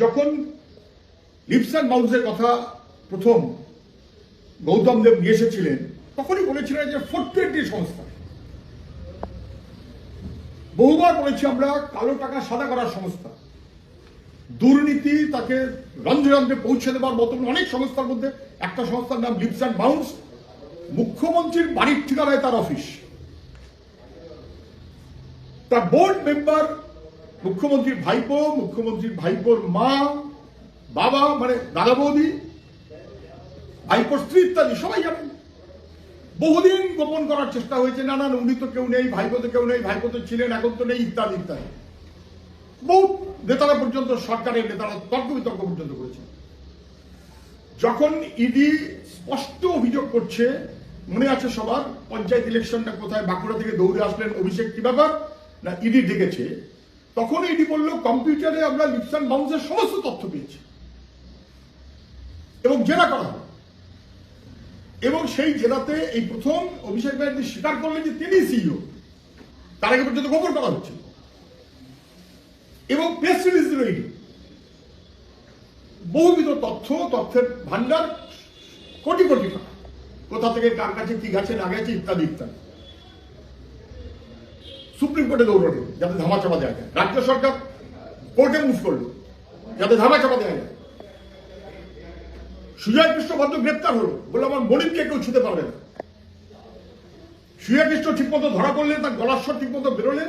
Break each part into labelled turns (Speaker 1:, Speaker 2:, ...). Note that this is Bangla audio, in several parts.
Speaker 1: যখন লিপস অ্যান্ড মাউন্সের কথা প্রথম গৌতম দেব নিয়ে এসেছিলেন, তখনই বলেছিলেন যে ফোর সংস্থা। বহুবার বলেছি আমরা কালো টাকা সাদা করার সংস্থা। দুর্নীতি তাকে রন্ধ্রে রন্ধ্রে পৌঁছে দেওয়ার মতন অনেক সংস্থার মধ্যে একটা সংস্থার নাম লিপস অ্যান্ড বাউন্স মুখ্যমন্ত্রীর বাড়ির ঠিকানায় তার অফিস। তার বোর্ড মেম্বার মুখ্যমন্ত্রীর ভাইপো, মুখ্যমন্ত্রীর ভাইপোর মা, বাবা মানে দাদা বৌদি, ভাইপোর স্ত্রী ইত্যাদি, সবাই জানেন। বহুদিন গোপন করার চেষ্টা হয়েছে না না উনি তো কেউ নেই, ভাইপো তো কেউ নেই, ভাইপো তো ছিলেন, এখন তো নেই, ইত্যাদি ইত্যাদি। বহু নেতারা পর্যন্ত, সরকারের নেতারা তর্ক বিতর্ক পর্যন্ত করেছে। যখন ইডি স্পষ্ট অভিযোগ করছে, মনে আছে সবার, পঞ্চায়েত ইলেকশনটা কোথায়, বাঁকুড়া থেকে দৌড়ে আসলেন, অভিষেক কি ব্যাপার? না, ইডি ডেকেছে। তখন এটি বলল কম্পিউটারে আমরা লিপসান বাউন্সের সমস্ত তথ্য পেয়েছি। এবং জেরা করা হবে এবং সেই জেলাতে এই প্রথম অভিষেক ব্যানার্জি স্বীকার করলেন যে তিনি সিইও। তার আগে পর্যন্ত গোপন করা হচ্ছে। এবং প্রেস রিলিজ দিল বহুবিধ তথ্য, তথ্যের ভান্ডার কোটি কোটি টাকা। কোথা থেকে কার কাছে, কি গেছে না গেছে ইত্যাদি ইত্যাদি। সুপ্রিম কোর্টে দৌড়ানো যাতে ধামাচাপা দেওয়া যায়। রাজ্য সরকার কোর্টে মুভ করল, যাতে ধামাচাপা দেওয়া যায়। সুজয় কৃষ্ণ ভদ্র গ্রেপ্তার হলো বলে আমার মনিরকে কেউ ছুতে পারবে না। সুজয় কৃষ্ণ ঠিকমতো ধরা পড়লে, তার গলার স্বর ঠিকমতো বেরোলে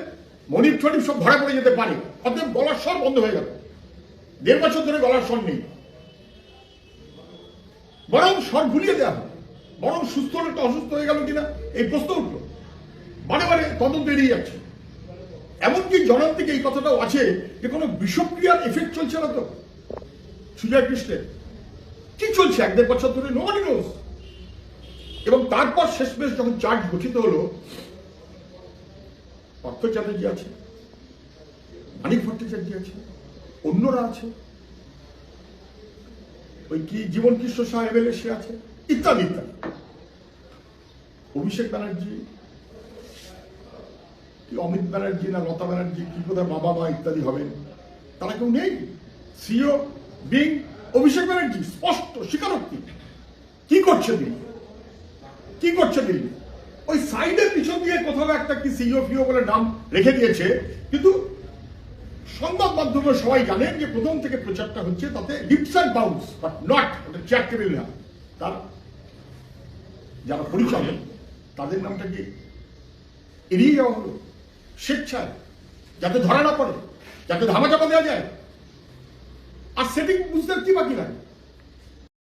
Speaker 1: মনির ছড়িপ সব ধরা পড়ে যেতে পারে। অতএব গলার স্বর বন্ধ হয়ে গেল। দেড় বছর ধরে গলার স্বর নেই। বরং স্বর ঘুরিয়ে দেওয়া বরং সুস্থ লোকটা অসুস্থ হয়ে গেল কিনা, এই প্রশ্ন উঠল। বারে বারে তদন্ত এড়িয়ে যাচ্ছে। এমনকি জনার থেকে এই কথাটাও আছে যে কোনো বিষক্রিয়ার এফেক্ট চলছে না তো। সুজয় কৃষ্ণের। কি চলছে? এক দেড় বছর ধরে নোমানি নোজ এবং তারপর শেষমেশ যখন চার্জ গঠিত হলো পার্থ চ্যাটার্জি আছে, মানিক ভট্টাচার্য আছে, অন্যরা আছে। ওই কি জীবন কৃষ্ণ শাহ এমএলএ সে আছে, ইত্যাদি ইত্যাদি। অভিষেক ব্যানার্জি অমিত ব্যানার্জি না লতা ব্যানার্জি, কি কোথায় বাবা মা ইত্যাদি হবেন তারা কেউ নেই। সিও, বিং, অভিষেক ব্যানার্জি, স্পষ্ট স্বীকারোক্তি। কি করছে দিল্লি কি করছে দিল্লি ওই সাইডের পিছন দিয়ে কোথাও একটা কি সিও ফিও বলে নাম রেখে দিয়েছে, কিন্তু সংবাদ মাধ্যমে সবাই জানেন যে প্রথম থেকে প্রচারটা হচ্ছে তাতে leaps and bounds but not ওটা চ্যারিটেবল না তার যারা পরিচালক, তাদের নামটা কি? এড়িয়ে যাওয়া হলো। স্বেচ্ছায় যাতে ধরা না পড়ে যাতে ধামাচাপা দেওয়া যায়। আর সেটিং বুঝতে কি বাকি লাগে?